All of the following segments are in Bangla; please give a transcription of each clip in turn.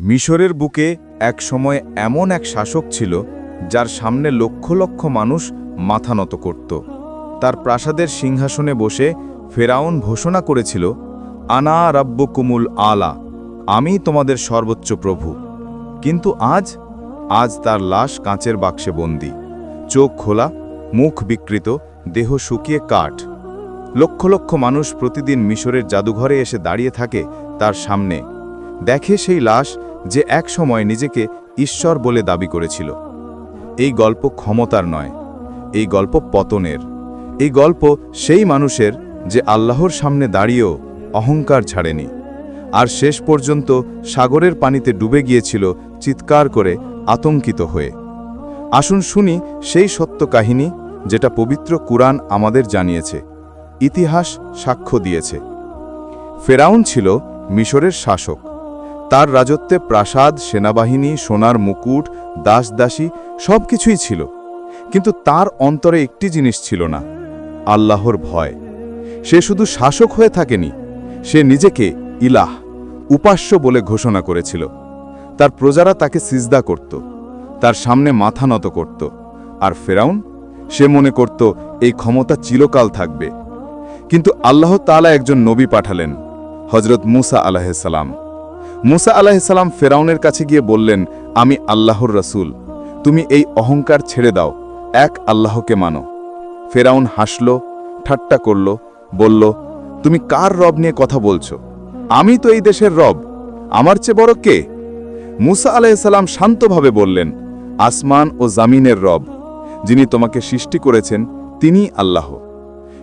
মিশরের বুকে এক সময় এমন এক শাসক ছিল, যার সামনে লক্ষ লক্ষ মানুষ মাথা নত করত। তার প্রাসাদের সিংহাসনে বসে ফেরাউন ঘোষণা করেছিল, আনা রাব্য কুমুল আলা, আমি তোমাদের সর্বোচ্চ প্রভু। কিন্তু আজ আজ তার লাশ কাঁচের বাক্সে বন্দি। চোখ খোলা, মুখ বিকৃত, দেহ শুকিয়ে কাঠ। লক্ষ লক্ষ মানুষ প্রতিদিন মিশরের জাদুঘরে এসে দাঁড়িয়ে থাকে তার সামনে। দেখে সেই লাশ যে এক সময় নিজেকে ঈশ্বর বলে দাবি করেছিল। এই গল্প ক্ষমতার নয়, এই গল্প পতনের। এই গল্প সেই মানুষের যে আল্লাহর সামনে দাঁড়িয়েও অহংকার ছাড়েনি, আর শেষ পর্যন্ত সাগরের পানিতে ডুবে গিয়েছিল চিৎকার করে আতঙ্কিত হয়ে। আসুন শুনি সেই সত্য কাহিনী যেটা পবিত্র কুরআন আমাদের জানিয়েছে, ইতিহাস সাক্ষ্য দিয়েছে। ফেরাউন ছিল মিশরের শাসক। তার রাজত্বে প্রাসাদ, সেনাবাহিনী, সোনার মুকুট, দাসদাসী সব কিছুই ছিল। কিন্তু তার অন্তরে একটি জিনিস ছিল না, আল্লাহর ভয়। সে শুধু শাসক হয়ে থাকেনি, সে নিজেকে ইলাহ, উপাস্য বলে ঘোষণা করেছিল। তার প্রজারা তাকে সিজদা করত, তার সামনে মাথা নত করত, আর ফেরাউন, সে মনে করত, এই ক্ষমতা চিরকাল থাকবে। কিন্তু আল্লাহ তাআলা একজন নবী পাঠালেন হজরত মুসা আলাহিসাল্লাম মুসা আলাহিসাল্লাম ফেরাউনের কাছে গিয়ে বললেন, আমি আল্লাহর রসুল। তুমি এই অহংকার ছেড়ে দাও। এক, আল্লাহকে মানো। ফেরাউন হাসল, ঠাট্টা করল, বলল, তুমি কার রব নিয়ে কথা বলছো? আমি তো এই দেশের রব। আমার চেয়ে বড় কে? মুসা আলাইসাল্লাম শান্তভাবে বললেন, আসমান ও জামিনের রব, যিনি তোমাকে সৃষ্টি করেছেন, তিনি আল্লাহ।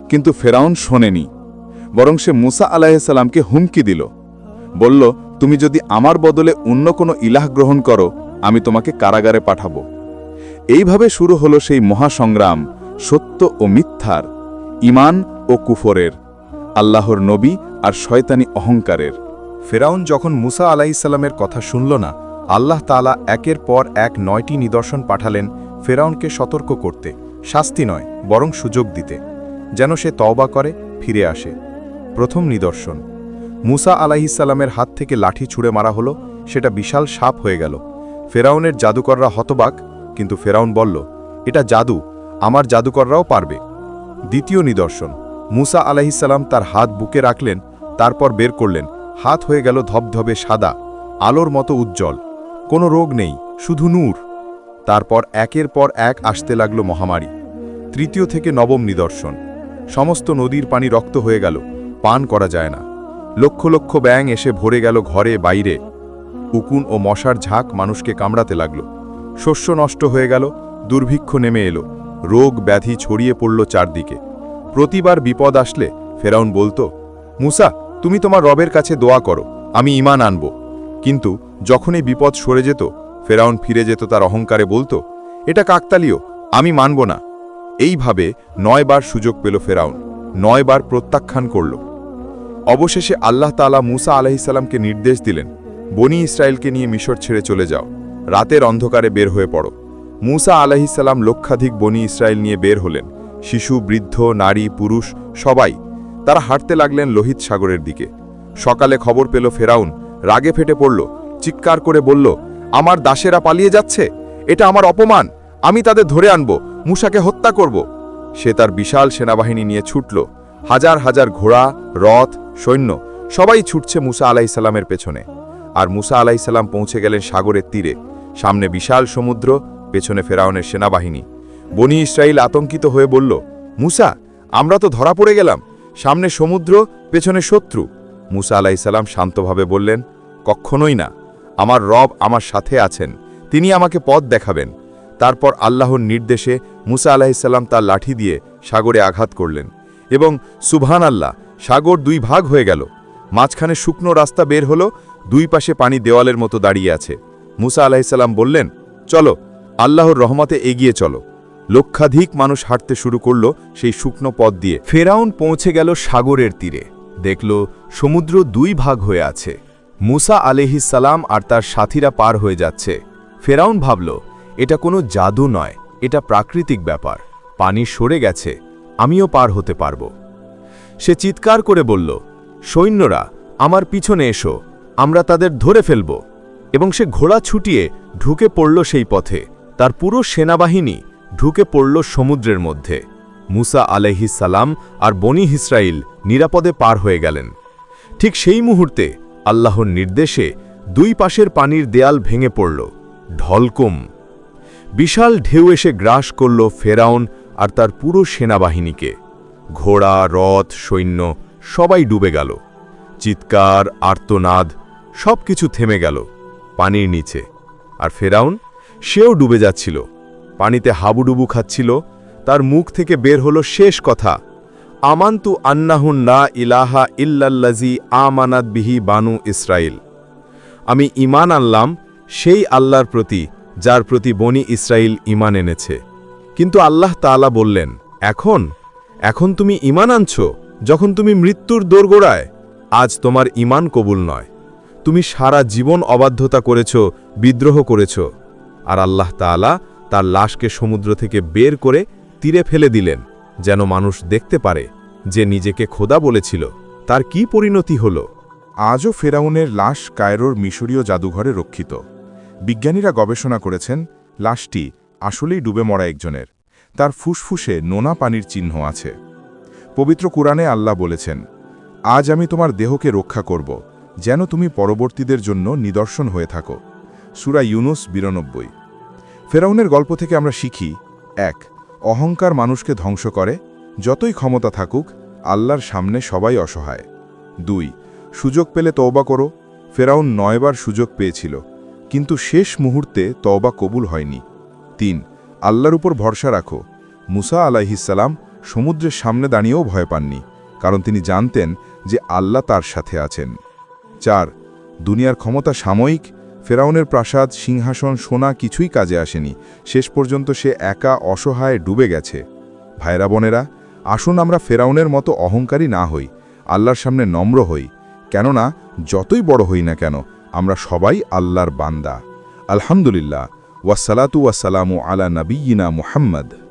কিন্তু ফেরাউন শোনেনি, বরং সে মুসা আলাইসাল্লামকে হুমকি দিল। বলল তুমি যদি আমার বদলে অন্য কোনো ইলাহ গ্রহণ করো, আমি তোমাকে কারাগারে পাঠাবো। এইভাবে শুরু হলো সেই মহাসংগ্রাম, সত্য ও মিথ্যার ইমান ও কুফরের, আল্লাহর নবী আর শয়তানি অহংকারের। ফেরাউন যখন মুসা আলাইসাল্লামের কথা শুনল না, আল্লাহ তালা একের পর এক নয়টি নিদর্শন পাঠালেন ফেরাউনকে সতর্ক করতে, শাস্তি নয়, বরং সুযোগ দিতে, যেন সে তওবা করে, ফিরে আসে। প্রথম নিদর্শন মুসা আলাইসাল্লামের হাত থেকে লাঠি ছুঁড়ে মারা হলো, সেটা বিশাল সাপ হয়ে গেল। ফেরাউনের জাদুকররা হতবাক, কিন্তু ফেরাউন বলল, এটা জাদু, আমার জাদুকররাও পারবে। দ্বিতীয় নিদর্শন, মুসা আলাহিসাল্লাম তার হাত বুকে রাখলেন, তারপর বের করলেন। হাত হয়ে গেল ধবধবে সাদা, আলোর মতো উজ্জ্বল। কোনো রোগ নেই, শুধু নূর। তারপর একের পর এক আসতে লাগল মহামারী। তৃতীয় থেকে নবম নিদর্শন, সমস্ত নদীর পানি রক্ত হয়ে গেল, পান করা যায় না। লক্ষ লক্ষ ব্যাং এসে ভরে গেল ঘরে, বাইরে। উকুন ও মশার ঝাঁক মানুষকে কামড়াতে লাগল। শস্য নষ্ট হয়ে গেল, দুর্ভিক্ষ নেমে এলো। রোগ ব্যাধি ছড়িয়ে পড়ল চারদিকে। প্রতিবার বিপদ আসলে ফেরাউন বলতো, মুসা, তুমি তোমার রবের কাছে দোয়া করো, আমি ইমান আনব। কিন্তু যখনই বিপদ সরে যেত, ফেরাউন ফিরে যেত তার অহংকারে বলতো, এটা কাকতালীয়, আমি মানব না। এইভাবে নয়বার সুযোগ পেল ফেরাউন, নয়বার প্রত্যাখ্যান করল। অবশেষে আল্লাহ তালা মুসা আলাহিসাল্লামকে নির্দেশ দিলেন, বনি ইসরায়েলকে নিয়ে মিশর ছেড়ে চলে যাও, রাতের অন্ধকারে বের হয়ে পড়ো। মুসা আলাহিসাল্লাম লক্ষাধিক বনি ইসরায়েল নিয়ে বের হলেন, শিশু, বৃদ্ধ, নারী, পুরুষ, সবাই। তারা হাঁটতে লাগলেন লোহিত সাগরের দিকে। সকালে খবর পেল ফেরাউন রাগে ফেটে পড়ল, চিৎকার করে বলল, আমার দাসেরা পালিয়ে যাচ্ছে? এটা আমার অপমান। আমি তাদের ধরে আনব, মুসাকে হত্যা করব। সে তার বিশাল সেনাবাহিনী নিয়ে ছুটল। হাজার হাজার ঘোড়া, রথ, সৈন্য, সবাই ছুটছে মুসা আলাইসাল্লামের পেছনে। আর মুসা আলাইসাল্লাম পৌঁছে গেলেন সাগরের তীরে। সামনে বিশাল সমুদ্র, পেছনে ফেরাউনের সেনাবাহিনী। বনি ইসরায়েল আতঙ্কিত হয়ে বলল, মুসা, আমরা তো ধরা পড়ে গেলাম। সামনে সমুদ্র, পেছনে শত্রু। মুসা আলাইসাল্লাম শান্তভাবে বললেন কখনোই না। আমার রব আমার সাথে আছেন। তিনি আমাকে পথ দেখাবেন। তারপর আল্লাহর নির্দেশে মুসা আলাহিসাল্লাম তার লাঠি দিয়ে সাগরে আঘাত করলেন। এবং সুবহান আল্লাহ সাগর দুই ভাগ হয়ে গেল। মাঝখানে শুকনো রাস্তা বের হলো, দুই পাশে পানি দেওয়ালের মতো দাঁড়িয়ে আছে। মুসা আলাহিসাল্লাম বললেন, চলো, আল্লাহর রহমতে এগিয়ে চলো। লক্ষাধিক মানুষ হাঁটতে শুরু করল সেই শুকনো পথ দিয়ে। ফেরাউন পৌঁছে গেল সাগরের তীরে। দেখল সমুদ্র দুই ভাগ হয়ে আছে। মুসা আলেহিসাল্লাম আর তার সাথীরা পার হয়ে যাচ্ছে। ফেরাউন ভাবল, এটা কোনো জাদু নয়, এটা প্রাকৃতিক ব্যাপার। পানি সরে গেছে আমিও পার হতে পারব। সে চিৎকার করে বলল, সৈন্যরা, আমার পিছনে এসো, আমরা তাদের ধরে ফেলব। এবং সে ঘোড়া ছুটিয়ে ঢুকে পড়ল সেই পথে। তার পুরো সেনাবাহিনী ঢুকে পড়ল সমুদ্রের মধ্যে। মুসা সালাম আর বনি ইসরাইল নিরাপদে পার হয়ে গেলেন। ঠিক সেই মুহূর্তে আল্লাহর নির্দেশে দুই পাশের পানির দেয়াল ভেঙে পড়ল, ঢলকম। বিশাল ঢেউ এসে গ্রাস করল ফেরাউন আর তার পুরো সেনাবাহিনীকে। ঘোড়া, রথ, সৈন্য, সবাই ডুবে গেল। চিৎকার, আর্তনাদ সব কিছু থেমে গেল পানির নিচে। আর ফেরাউন, সেও ডুবে যাচ্ছিল। পানিতে হাবুডুবু খাচ্ছিল। তার মুখ থেকে বের হলো শেষ কথা। আমান্তু আন্নাহুন না ইলাহা ইল্লাল্লাজি আমানাত বিহি বানু ইসরাইল আমি ইমান আনলাম সেই আল্লাহর প্রতি, যার প্রতি বনি ইসরাইল ইমান এনেছে। কিন্তু আল্লাহ তাআলা বললেন, এখন এখন তুমি ইমান আনছ, যখন তুমি মৃত্যুর দোরগোড়ায়, আজ তোমার ইমান কবুল নয়। তুমি সারা জীবন অবাধ্যতা করেছ, বিদ্রোহ করেছ। আর আল্লাহ তাআলা তার লাশকে সমুদ্র থেকে বের করে তীরে ফেলে দিলেন, যেন মানুষ দেখতে পারে যে নিজেকে খোদা বলেছিল। তার কি পরিণতি হল? আজও ফেরাউনের লাশ কায়রোর মিশরীয় জাদুঘরে রক্ষিত। বিজ্ঞানীরা গবেষণা করেছেন, লাশটি আসলেই ডুবে মরা একজনের। তার ফুসফুসে নোনা পানির চিহ্ন আছে। পবিত্র কুরআনে আল্লাহ বলেছেন, আজ আমি তোমার দেহকে রক্ষা করব, যেন তুমি পরবর্তীদের জন্য নিদর্শন হয়ে থাকো। সুরা ইউনুস বিরানব্বই। ফেরাউনের গল্প থেকে আমরা শিখি, এক, অহংকার মানুষকে ধ্বংস করে, যতই ক্ষমতা থাকুক, আল্লাহর সামনে সবাই অসহায়। দুই, সুযোগ পেলে তওবা করো, ফেরাউন নয়বার সুযোগ পেয়েছিল, কিন্তু শেষ মুহূর্তে তওবা কবুল হয়নি। তিন, আল্লাহর উপর ভরসা রাখো। মুসা আলাইহিসাল্লাম সমুদ্রের সামনে দাঁড়িয়েও ভয় পাননি, কারণ তিনি জানতেন যে আল্লাহ তার সাথে আছেন। চার, দুনিয়ার ক্ষমতা সাময়িক, ফেরাউনের প্রাসাদ, সিংহাসন, সোনা কিছুই কাজে আসেনি, শেষ পর্যন্ত সে একা অসহায় ডুবে গেছে। ভাইরা বোনেরা, আসুন আমরা ফেরাউনের মতো অহংকারী না হই, আল্লাহর সামনে নম্র হই, কেননা যতই বড় হই না কেন, আমরা সবাই আল্লাহর বান্দা। আলহামদুলিল্লাহ। والصلاة والسلام على نبينا محمد.